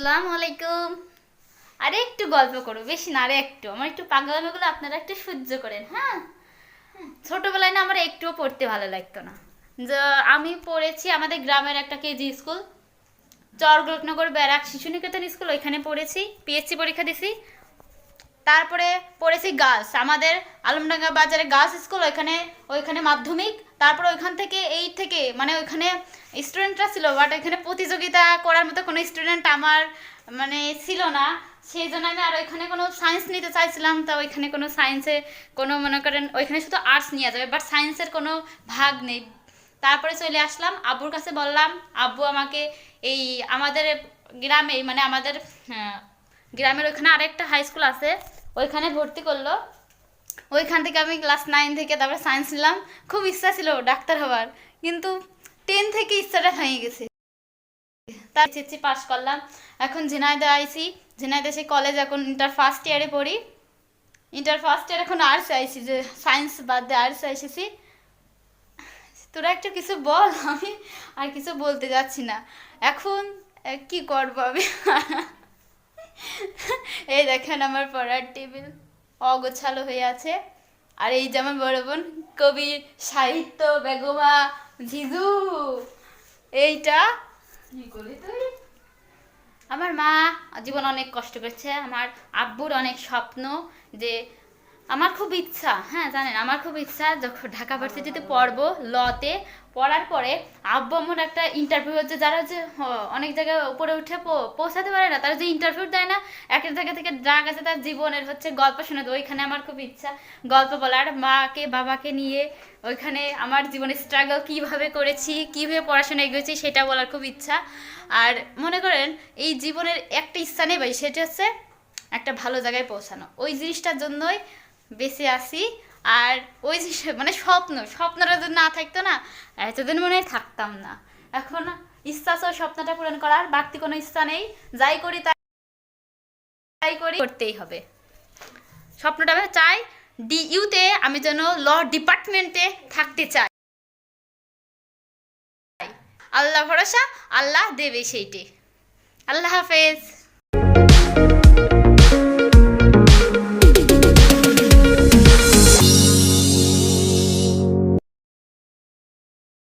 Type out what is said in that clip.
আসসালামু আলাইকুম আরে একটু গল্প করো, বেশি না, আরে একটু। আমার একটু পাগলামিগুলো আপনারা একটু সহ্য করেন হ্যাঁ? ছোটবেলায় না আমার একটুও পড়তে ভালো লাগতো না। যে আমি পড়েছি আমাদের গ্রামের একটা কেজি স্কুল, চরগোলকনগর ব্যারাক শিশু নিকেতন স্কুল, ওইখানে পড়েছি, পিএসসি পরীক্ষা দিছি। তারপরে পড়েছি গার্লস আমাদের আলমডাঙ্গা বাজারে গার্লস স্কুল, ওইখানে ওইখানে মাধ্যমিক, তারপরে ওইখান থেকে এই থেকে মানে ওইখানে স্টুডেন্টরা ছিল বাট এখানে প্রতিযোগিতা করার মতো কোনো স্টুডেন্ট আমার মানে ছিল না। সেই জন্য আমি আর ওইখানে কোনো সায়েন্স নিতে চাইছিলাম, তা ওইখানে কোনো সায়েন্সে কোনো, মনে করেন, ওইখানে শুধু আর্টস নেওয়া যাবে বাট সায়েন্সের কোনো ভাগ নেই। তারপরে চলে আসলাম, আব্বুর কাছে বললাম, আব্বু, আমাকে এই আমাদের গ্রামে মানে আমাদের গ্রামের ওইখানে আরেকটা হাই স্কুল আছে, ওইখানে ভর্তি করল। ওইখান থেকে আমি ক্লাস নাইন থেকে তারপরে সায়েন্স নিলাম। খুব ইচ্ছা ছিল ডাক্তার হওয়ার, কিন্তু টেন থেকে ইচ্ছাটা ভেঙে গেছে। তার চেচি পাশ করলাম। এখন ঝিনাইদে আইসি। ঝিনাইদে সেই কলেজ এখন ইন্টার ফার্স্ট ইয়ারে পড়ি। ইন্টার ফার্স্ট ইয়ার এখন আর্টস আইসি, যে সায়েন্স বাদ দিয়ে আর্টস আইসেছি তোরা একটু কিছু বল, আমি আর কিছু বলতে যাচ্ছি না। এখন কি করব আমি? এই দেখেন আমার পড়ার টেবিল অগোছালো হয়ে আছে। আর এই যে আমার বড় বোন কবি সাহিত্য বেগমা ঝিজু এইটা। আমার মা জীবন অনেক কষ্ট করছে। আমার আব্বুর অনেক স্বপ্ন যে আমার খুব ইচ্ছা হ্যাঁ জানেন, আমার খুব ইচ্ছা যখন ঢাকা ভার্সিটিতে পড়ব, লতে, পড়ার পরে আব্বু আমার একটা ইন্টারভিউ হচ্ছে, যারা যে অনেক জায়গায় উপরে উঠে পৌঁছাতে পারে না, তারা যে ইন্টারভিউ দেয় না এক জায়গা থেকে যা গেছে তার জীবনের হচ্ছে গল্প শুনে ওইখানে আমার খুব ইচ্ছা, গল্প বলার, মাকে, বাবাকে নিয়ে, ওইখানে আমার জীবনের স্ট্রাগল কীভাবে করেছি, কীভাবে পড়াশোনা এগিয়েছি, সেটা বলার খুব ইচ্ছা, আর মনে করেন, এই জীবনের একটা ইচ্ছা নেই ভাই, সেটা হচ্ছে একটা ভালো জায়গায় পৌঁছানো, ওই জিনিসটার জন্যই বেঁচে আর ওই জিনিস মানে স্বপ্ন, স্বপ্নটা যদি না থাকতো না, এতদিন মনে হয় থাকতাম না। এখন ইচ্ছা আছে স্বপ্নটা পূরণ করার, বাড়তি কোনো ইচ্ছা নেই। যাই করি তাই করি, করতেই হবে। স্বপ্নটা আমি চাই ডিইউতে আমি যেন ল ডিপার্টমেন্টে থাকতে চাই। আল্লাহ ভরসা, আল্লাহ দেবে সেইটি। আল্লাহ হাফেজ।